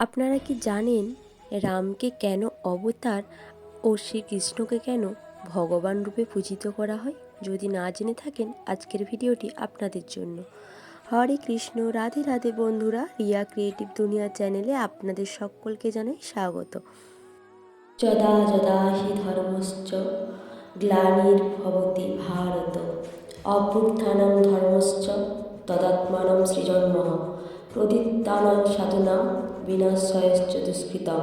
আপনারা কি জানেন রামকে কেন অবতার ও শ্রীকৃষ্ণকে কেন ভগবান রূপে পূজিত করা হয়? যদি না জেনে থাকেন, আজকের ভিডিওটি আপনাদের জন্য। হরে কৃষ্ণ, রাধে রাধে বন্ধুরা, রিয়া ক্রিয়েটিভ দুনিয়া চ্যানেলে আপনাদের সকলকে জানাই স্বাগত। যদা যদা হি ধর্মশ্চ গ্লানির ভবতি ভারত। অভ্যুত্থানম ধর্মশ্চ তদাত্মানম সৃজন্মঃ প্রদিত্তানং সাধুনাম বিনাশয়শ্চ দুষ্কৃতম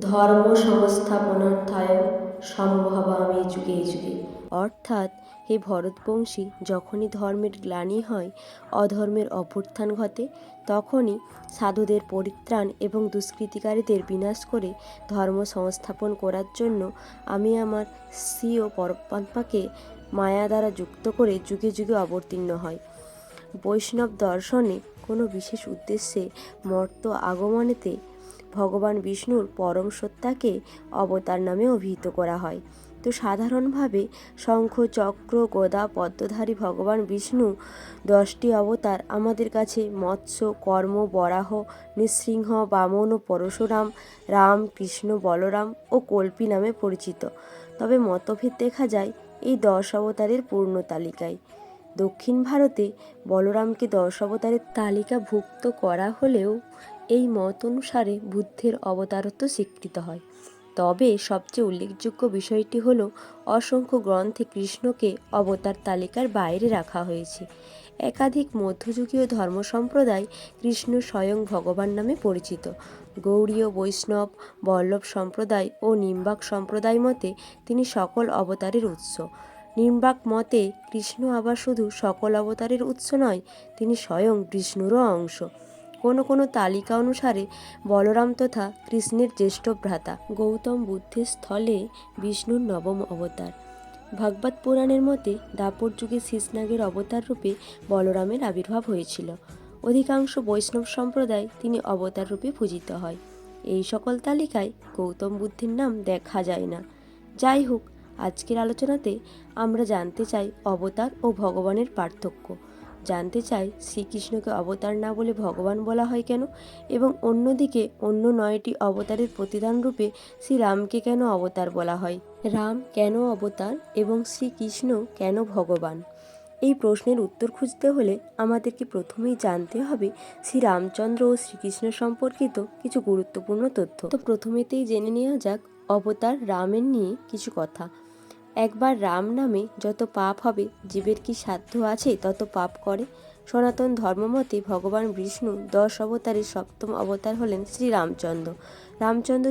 ধর্ম সংস্থাপনার্থায় সম্ভবামি যুগে যুগে। অর্থাৎ হে ভরতবংশী, যখনই ধর্মের গ্লানি হয়, অধর্মের অভ্যুত্থান ঘটে, তখনই সাধুদের পরিত্রাণ এবং দুষ্কৃতিকারীদের বিনাশ করে ধর্ম সংস্থাপন করার জন্য আমি আমার স্বীয় পরমাত্মাকে মায়া দ্বারা যুক্ত করে যুগে যুগে অবতীর্ণ হয় বৈষ্ণব দর্শনে কোনো বিশেষ উদ্দেশ্যে মর্ত আগমনেতে ভগবান বিষ্ণুর পরম সত্তাকে অবতার নামে অভিহিত করা হয়। তো সাধারণভাবে শঙ্খ, চক্র, গদা, পদ্মধারী ভগবান বিষ্ণু দশটি অবতার আমাদের কাছে মৎস্য, কর্ম, বরাহ, নৃসিংহ, বামন ও পরশুরাম, রাম, কৃষ্ণ, বলরাম ও কল্পী নামে পরিচিত। তবে মতভেদ দেখা যায় এই দশ অবতারের পূর্ণ তালিকায়। দক্ষিণ ভারতে বলরামকে দশ অবতারের তালিকাভুক্ত করা হলেও এই মত অনুসারে বুদ্ধের অবতারত্ব স্বীকৃত হয়। তবে সবচেয়ে উল্লেখযোগ্য বিষয়টি হলো অসংখ্য গ্রন্থে কৃষ্ণকে অবতার তালিকার বাইরে রাখা হয়েছে। একাধিক মধ্যযুগীয় ধর্ম সম্প্রদায় কৃষ্ণ স্বয়ং ভগবান নামে পরিচিত। গৌড়ীয়, বৈষ্ণব, বল্লভ সম্প্রদায় ও নিম্বাক সম্প্রদায় মতে তিনি সকল অবতারের উৎস। নিম্বাক মতে, কৃষ্ণ আবার শুধু সকল অবতারের উৎস নয়, তিনি স্বয়ং বিষ্ণুরও অংশ। কোনো কোনো তালিকা অনুসারে বলরাম তথা কৃষ্ণের জ্যেষ্ঠ ভ্রাতা গৌতম বুদ্ধের স্থলে বিষ্ণুর নবম অবতার। ভাগবত পুরাণের মতে, দাপর যুগে শীষনাগের অবতার রূপে বলরামের আবির্ভাব হয়েছিল। অধিকাংশ বৈষ্ণব সম্প্রদায় তিনি অবতার রূপে পূজিত হয়। এই সকল তালিকায় গৌতম বুদ্ধের নাম দেখা যায় না। যাই হোক আজকের আলোচনাতে আমরা জানতে চাই অবতার ও ভগবানের পার্থক্য। জানতে চাই শ্রীকৃষ্ণকে অবতার না বলে ভগবান বলা হয় কেন? এবং অন্যদিকে অন্য নয়টি অবতারের প্রতিদান রূপে শ্রীরামকে কেন অবতার বলা হয়? রাম কেন অবতার এবং শ্রীকৃষ্ণ কেন ভগবান? এই প্রশ্নের উত্তর খুঁজতে হলে আমাদেরকে প্রথমেই জানতে হবে শ্রীরামচন্দ্র ও শ্রীকৃষ্ণ সম্পর্কিত কিছু গুরুত্বপূর্ণ তথ্য। তো প্রথমেতেই জেনে নেওয়া যাক অবতার রামের নিয়ে কিছু কথা। একবার রাম নামে যত পাপ হবে, জীবের কি সাধ্য আছে তত পাপ করে। সনাতন ধর্মমতে ভগবান বিষ্ণু দশ অবতারের সপ্তম অবতার হলেন শ্রী রামচন্দ্র।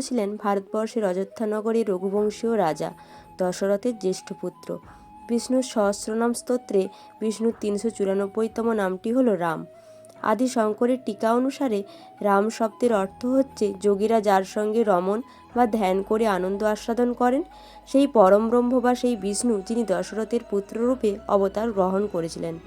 ছিলেন ভারতবর্ষের অযোধ্যা নগরীর রঘুবংশীয় রাজা, দশরথের জ্যেষ্ঠ পুত্র। বিষ্ণুর সহস্রনাম স্তোত্রে বিষ্ণুর তিনশো চুরানব্বইতম নামটি হল রাম। আদি শঙ্করের টিকা অনুসারে রাম শব্দের অর্থ হচ্ছে যোগীরা যার সঙ্গে রমণ বা ধ্যান করে আনন্দ আস্বাদন করেন। সেই পরম ব্রহ্ম বা সেই বিষ্ণু যিনি দশরথের পুত্ররূপে অবতার গ্রহণ করেছিলেন।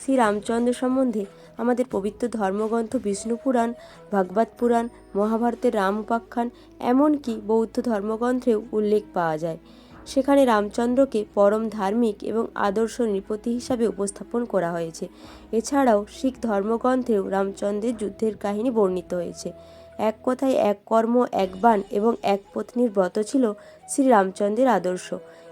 শ্রী রামচন্দ্র সম্বন্ধে আমাদের পবিত্র ধর্মগ্রন্থ বিষ্ণু পুরাণ, ভাগবত পুরাণ, মহাভারতের রাম উপাখ্যান এমনকি বৌদ্ধ ধর্মগ্রন্থেও উল্লেখ পাওয়া যায়। সেখানে রামচন্দ্রকে পরম ধার্মিক এবং আদর্শ নৃপতি হিসাবে উপস্থাপন করা হয়েছে। এছাড়াও শিখ ধর্মগ্রন্থেও রামচন্দ্রের যুদ্ধের কাহিনী বর্ণিত হয়েছে। এক কথায় এক কর্ম, এক বান এবং এক পত্নীর ব্রত ছিল শ্রী রামচন্দ্রের আদর্শ।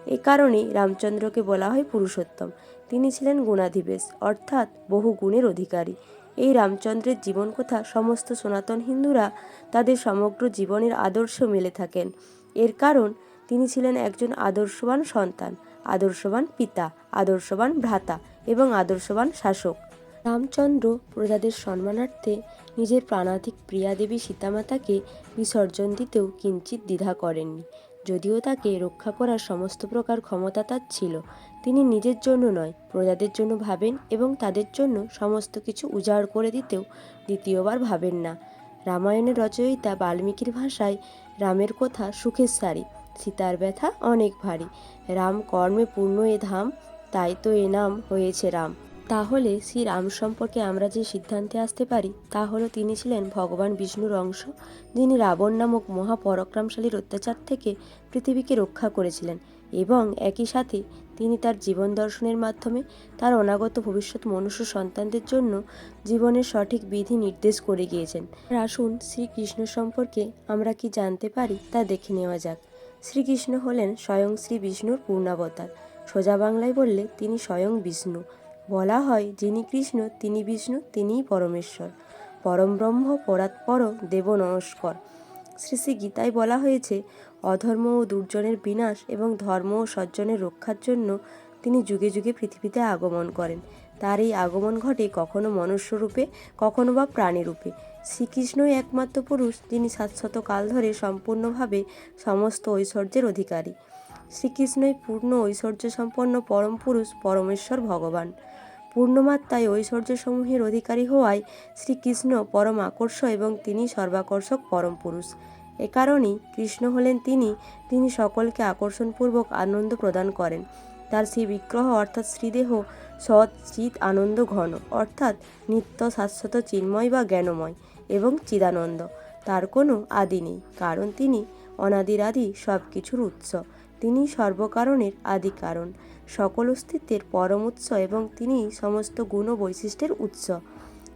এ কারণেই রামচন্দ্রকে বলা হয় পুরুষোত্তম। তিনি ছিলেন গুণাধিবেশ, অর্থাৎ বহু গুণের অধিকারী। এই রামচন্দ্রের জীবন কথা সমস্ত সনাতন হিন্দুরা তাদের সমগ্র জীবনের আদর্শ মেলে থাকেন। এর কারণ, তিনি ছিলেন একজন আদর্শবান সন্তান, আদর্শবান পিতা, আদর্শবান ভ্রাতা এবং আদর্শবান শাসক। রামচন্দ্র প্রজাদের সম্মানার্থে নিজের প্রাণাধিক প্রিয়া দেবী সীতামাতাকে বিসর্জন দিতেও কিঞ্চিত দ্বিধা করেননি। যদিও তাকে রক্ষা করার সমস্ত প্রকার ক্ষমতা তার ছিল, তিনি নিজের জন্য নয়, প্রজাদের জন্য ভাবেন এবং তাদের জন্য সমস্ত কিছু উজাড় করে দিতেও দ্বিতীয়বার ভাবেন না। রামায়ণের রচয়িতা বাল্মীকির ভাষায়, রামের কথা সুখের সারি, সীতার ব্যথা অনেক ভারী। রাম কর্মে পূর্ণ এ ধাম, তাই তো এ নাম হয়েছে রাম। তাহলে শ্রী রাম সম্পর্কে আমরা যে সিদ্ধান্তে আসতে পারি, তা হলো তিনি ছিলেন ভগবান বিষ্ণুর অংশ, যিনি রাবণ নামক মহাপরাক্রমশালীর অত্যাচার থেকে পৃথিবীকে রক্ষা করেছিলেন এবং একই সাথে তিনি তার জীবন দর্শনের মাধ্যমে তার অনাগত ভবিষ্যৎ মনুষ্য সন্তানদের জন্য জীবনের সঠিক বিধি নির্দেশ করে গিয়েছেন। আসুন শ্রীকৃষ্ণ সম্পর্কে আমরা কি জানতে পারি, তা দেখে নেওয়া যাক। শ্রীকৃষ্ণ হলেন স্বয়ং শ্রী বিষ্ণুর পূর্ণাবতার। সোজা বাংলায় বললে তিনি স্বয়ং বিষ্ণু। বলা হয়, যিনি কৃষ্ণ, তিনি বিষ্ণু, তিনিই পরমেশ্বর। পরম ব্রহ্ম পরাৎপর দেব নমস্কর শ্রী শ্রী গীতায় বলা হয়েছে, অধর্ম ও দুর্জনের বিনাশ এবং ধর্ম ও সজ্জনের রক্ষার জন্য তিনি যুগে যুগে পৃথিবীতে আগমন করেন। তার এই আগমন ঘটে কখনো মনুষ্যরূপে, কখনো বা প্রাণীরূপে। শ্রীকৃষ্ণই একমাত্র পুরুষ, যিনি শাশ্বত কাল ধরে সম্পূর্ণভাবে সমস্ত ঐশ্বর্যের অধিকারী। শ্রীকৃষ্ণই পূর্ণ ঐশ্বর্য সম্পন্ন পরম পুরুষ, পরমেশ্বর ভগবান। পূর্ণমাত্রায় ঐশ্বর্যসমূহের অধিকারী হওয়ায় শ্রীকৃষ্ণ পরম আকর্ষ এবং তিনি সর্বাকর্ষক পরম পুরুষ। এ কারণেই কৃষ্ণ হলেন তিনি তিনি সকলকে আকর্ষণপূর্বক আনন্দ প্রদান করেন। তার সেই বিগ্রহ অর্থাৎ শ্রীদেহ সৎ, চিত, আনন্দ, ঘন, অর্থাৎ নিত্য শাশ্বত, চিন্ময় বা জ্ঞানময় এবং চিদানন্দ। তার কোনো আদি নেই, কারণ তিনি অনাদির আদি সব কিছুর উৎস। তিনি সর্বকারণের আদি কারণ। সকল অস্তিত্বের পরম উৎস এবং তিনি সমস্ত গুণ বৈশিষ্ট্যের উৎস।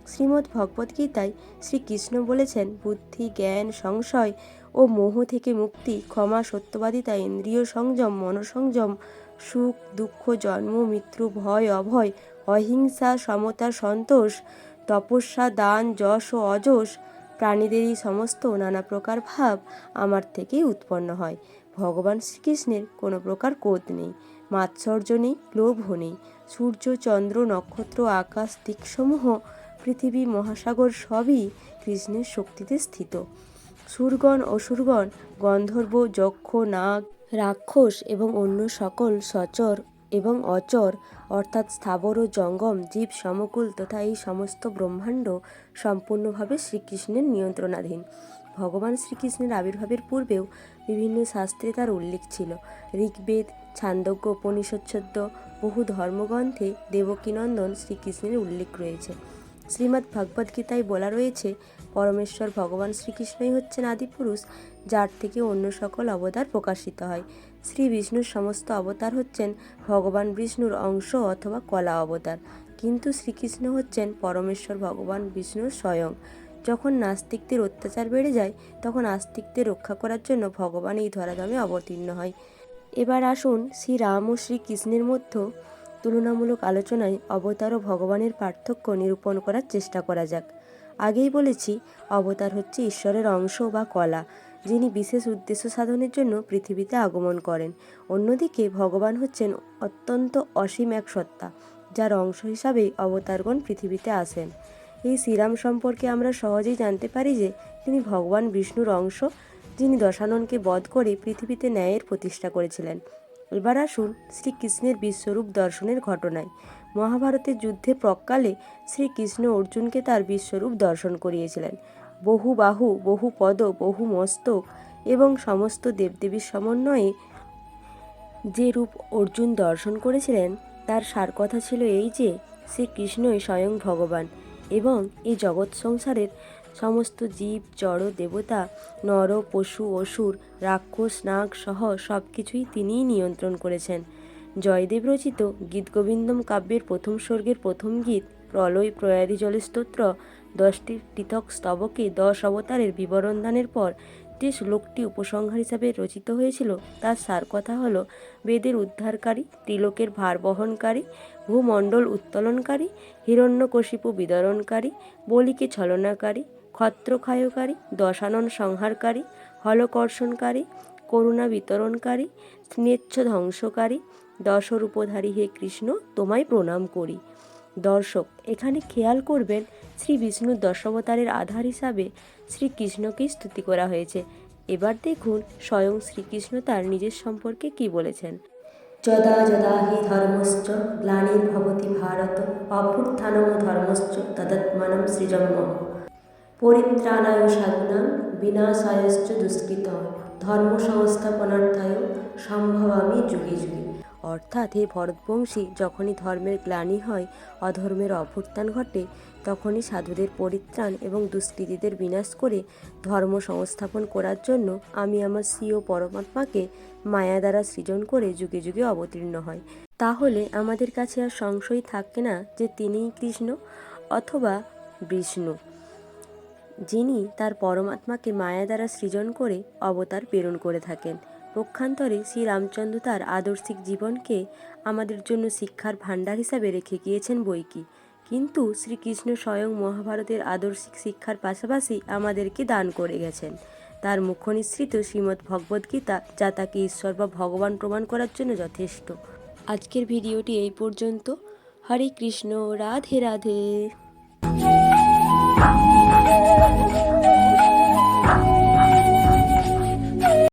শ্রীমদ্ ভগবদ্গীতায় শ্রীকৃষ্ণ বলেছেন, বুদ্ধি, জ্ঞান, সংশয় ও মোহ থেকে মুক্তি, ক্ষমা, সত্যবাদিতা, ইন্দ্রিয় সংযম, মনসংযম, সুখ, দুঃখ, জন্ম, মৃত্যু, ভয়, অভয়, অহিংসা, সমতা, সন্তোষ, তপস্যা, দান, যশ ও অযশ, প্রাণীদেরই সমস্ত নানা প্রকার ভাব আমার থেকেই উৎপন্ন হয়। ভগবান শ্রীকৃষ্ণের কোনো প্রকার কোদ নেই, মাৎসর্য নেই লোভও নেই। সূর্য, চন্দ্র, নক্ষত্র, আকাশ, দিকসমূহ, পৃথিবী, মহাসাগর সবই কৃষ্ণের শক্তিতে স্থিত। সুরগণ, অসুরগণ, গন্ধর্ব, যক্ষ, নাগ, রাক্ষস এবং অন্য সকল সচর এবং অচর, অর্থাৎ স্থাবর ও জঙ্গম, জীব, সমকুল তথা এই সমস্ত ব্রহ্মাণ্ড সম্পূর্ণভাবে শ্রীকৃষ্ণের নিয়ন্ত্রণাধীন। ভগবান শ্রীকৃষ্ণের আবির্ভাবের পূর্বেও বিভিন্ন শাস্ত্রে তার উল্লেখ ছিল। ঋগ্বেদ ছান্দোগ্য উপনিষচ্ছদ্য বহু ধর্মগ্রন্থে দেবকীনন্দন শ্রীকৃষ্ণের উল্লেখ রয়েছে। শ্রীমদ্ ভগবদ্গীতায় বলা রয়েছে, পরমেশ্বর ভগবান শ্রীকৃষ্ণই হচ্ছেন আদিপুরুষ যার থেকে অন্য সকল অবতার প্রকাশিত হয়। শ্রী বিষ্ণুর সমস্ত অবতার হচ্ছেন ভগবান বিষ্ণুর অংশ অথবা কলা অবতার। কিন্তু শ্রীকৃষ্ণ হচ্ছেন পরমেশ্বর ভগবান বিষ্ণুর স্বয়ং। যখন নাস্তিকদের অত্যাচার বেড়ে যায়, তখন আস্তিকদের রক্ষা করার জন্য ভগবান এই ধরাধামে অবতীর্ণ হয়। এবার আসুন শ্রী রাম ও শ্রীকৃষ্ণের মধ্যে তুলনামূলক আলোচনায় অবতার ও ভগবানের পার্থক্য নিরূপণ করার চেষ্টা করা যাক। আগেই বলেছি, অবতার হচ্ছে ঈশ্বরের অংশ বা কলা, যিনি বিশেষ উদ্দেশ্য সাধনের জন্য পৃথিবীতে আগমন করেন। অন্যদিকে ভগবান হচ্ছেন অত্যন্ত অসীম এক সত্তা, যার অংশ হিসাবেই অবতারগণ পৃথিবীতে আসেন। এই শ্রীরাম সম্পর্কে আমরা সহজেই জানতে পারি যে তিনি ভগবান বিষ্ণুর অংশ, যিনি দশাননকে বধ করে পৃথিবীতে ন্যায়ের প্রতিষ্ঠা করেছিলেন। এবার আসুন শ্রীকৃষ্ণের বিশ্বরূপ দর্শনের ঘটনায়। মহাভারতের যুদ্ধে প্রকালে শ্রীকৃষ্ণ অর্জুনকে তার বিশ্বরূপ দর্শন করিয়েছিলেন। বহু বাহু, বহু পদ, বহু মস্তক এবং সমস্ত দেবদেবীর সমন্বয়ে যে রূপ অর্জুন দর্শন করেছিলেন, তার সার কথা ছিল এই যে, শ্রীকৃষ্ণই স্বয়ং ভগবান। এবং এই জগৎ সংসারের সমস্ত জীব, জড়, দেবতা, নর, পশু, অসুর, রাক্ষস, নাগ সহ সব কিছুই তিনিই নিয়ন্ত্রণ করেছেন। জয়দেব রচিত গীতগোবিন্দম কাব্যের প্রথম স্বর্গের প্রথম গীত, প্রলয় প্রয়াদি জলস্তোত্র, দশটি পৃথক স্তবকে দশ অবতারের বিবরণ দানের পর যে শ্লোকটি উপসংহার হিসাবে রচিত হয়েছিল। তার সার কথা হল, বেদের উদ্ধারকারী, ত্রিলোকের ভার বহনকারী, ভূমণ্ডল উত্তোলনকারী, হিরণ্যকশিপু বিদরণকারী বলিকে ছলনাকারী, ক্ষত্রক্ষায়কারী, দশানন সংহারকারী, হলকর্ষণকারী, করুণা বিতরণকারী, স্নেচ্ছ ধ্বংসকারী, দশরূপধারী হে কৃষ্ণ, তোমায় প্রণাম করি। দর্শক, এখানে খেয়াল করবেন, শ্রী বিষ্ণুর দশাবতারের আধার হিসাবে শ্রীকৃষ্ণকেই স্তুতি করা হয়েছে। এবার দেখুন স্বয়ং শ্রীকৃষ্ণ তার নিজের সম্পর্কে কি বলেছেন। যদা যদা হি ধর্মশ্চ গ্লানির্ভবতি ভারত, অভ্যুত্থানম ধর্মশ্চ, তদাত্মানম সৃজম পরিত্রাণায় সাধুনাং বিনাশায়শ্চ দুষ্কৃত। ধর্ম সংস্থাপনার্থায় সম্ভবামি যুগে যুগে। অর্থাৎ হে ভরতবংশী, যখনই ধর্মের গ্লানি হয়, অধর্মের অভ্যুত্থান ঘটে, তখনই সাধুদের পরিত্রাণ এবং দুষ্কৃতীদের বিনাশ করে ধর্ম সংস্থাপন করার জন্য আমি আমার স্বীয় পরমাত্মাকে মায়া দ্বারা সৃজন করে যুগে যুগে অবতীর্ণ হয় তাহলে আমাদের কাছে আর সংশয় থাকে না যে তিনিই কৃষ্ণ অথবা বিষ্ণু, যিনি তার পরমাত্মাকে মায়া দ্বারা সৃজন করে অবতার প্রেরণ করে থাকেন। পক্ষান্তরে শ্রী রামচন্দ্র তার আদর্শিক জীবনকে আমাদের জন্য শিক্ষার ভাণ্ডার হিসাবে রেখে গিয়েছেন বইকি। কিন্তু শ্রীকৃষ্ণ স্বয়ং মহাভারতের আদর্শিক শিক্ষার পাশাপাশি আমাদেরকে দান করে গেছেন। তার মুখ্য নিঃসৃত শ্রীমদ্ ভগবদ্গীতা যা তাকে ঈশ্বর বা ভগবান প্রমাণ করার জন্য যথেষ্ট। আজকের ভিডিওটি এই পর্যন্ত। হরে কৃষ্ণ, রাধে রাধে।